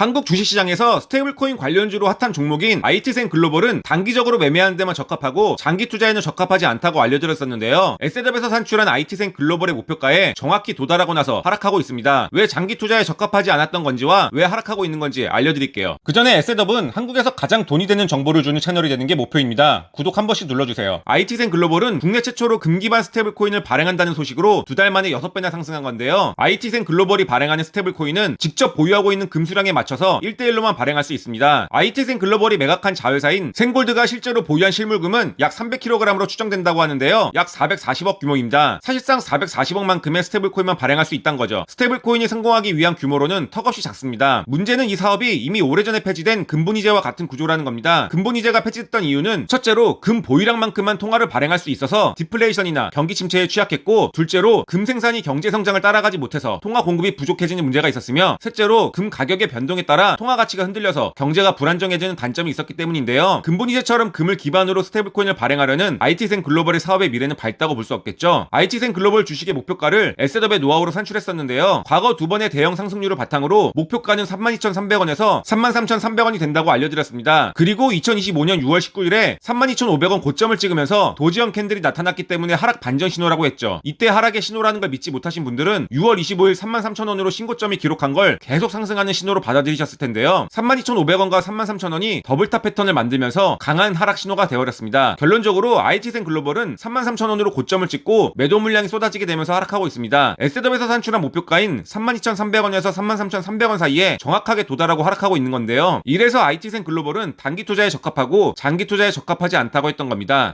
한국 주식시장에서 스테이블코인 관련주로 핫한 종목인 IT생 글로벌은 단기적으로 매매하는 데만 적합하고 장기 투자에는 적합하지 않다고 알려드렸었는데요. 에셋업에서 산출한 IT생 글로벌의 목표가에 정확히 도달하고 나서 하락하고 있습니다. 왜 장기 투자에 적합하지 않았던 건지와 왜 하락하고 있는 건지 알려드릴게요. 그 전에 에셋업은 한국에서 가장 돈이 되는 정보를 주는 채널이 되는 게 목표입니다. 구독 한 번씩 눌러주세요. IT생 글로벌은 국내 최초로 금기반 스테이블코인을 발행한다는 소식으로 두 달 만에 6배나 상승한 건데요. IT생 글로벌이 발행하는 스테이블코인은 직접 보유하고 있는 금수량에 맞춰 서 1대1로만 발행할 수 있습니다. IT생 글로벌이 매각한 자회사인 생골드가 실제로 보유한 실물금은 약 300kg으로 추정된다고 하는데요. 약 440억 규모입니다. 사실상 440억만큼의 스테이블코인만 발행할 수 있다는 거죠. 스테이블코인이 성공하기 위한 규모로는 턱없이 작습니다. 문제는 이 사업이 이미 오래전에 폐지된 금본이제와 같은 구조라는 겁니다. 금본이제가 폐지됐던 이유는 첫째로 금 보유량만큼만 통화를 발행할 수 있어서 디플레이션이나 경기 침체에 취약했고 둘째로 금 생산이 경제 성장을 따라가지 못해서 통화 공급이 부족해지는 문제가 있었으며 셋째로 금 가격의 변동에 따라 통화 가치가 흔들려서 경제가 불안정해지는 단점이 있었기 때문인데요. 금본이제처럼 금을 기반으로 스테이블코인을 발행하려는 IT생 글로벌의 사업의 미래는 밝다고 볼 수 없겠죠. IT생 글로벌 주식의 목표가를 에셋업의 노하우로 산출했었는데요. 과거 두 번의 대형 상승률을 바탕으로 목표가는 32,300원에서 33,300원이 된다고 알려드렸습니다. 그리고 2025년 6월 19일에 32,500원 고점을 찍으면서 도지형 캔들이 나타났기 때문에 하락 반전 신호라고 했죠. 이때 하락의 신호라는 걸 믿지 못하신 분들은 6월 25일 33,000원으로 신고점이 기록한 걸 계속 상승하는 신호로 받아 들이셨을 텐데요. 32,500원과 33,000원이 더블탑 패턴을 만들면서 강한 하락 신호가 되어버렸습니다. 결론적으로 IT생 글로벌은 33,000원으로 고점을 찍고 매도 물량이 쏟아지게 되면서 하락하고 있습니다. 에셋업에서 산출한 목표가인 32,300원에서 33,300원 사이에 정확하게 도달하고 하락하고 있는 건데요. 이래서 IT생 글로벌은 단기 투자에 적합하고 장기 투자에 적합하지 않다고 했던 겁니다.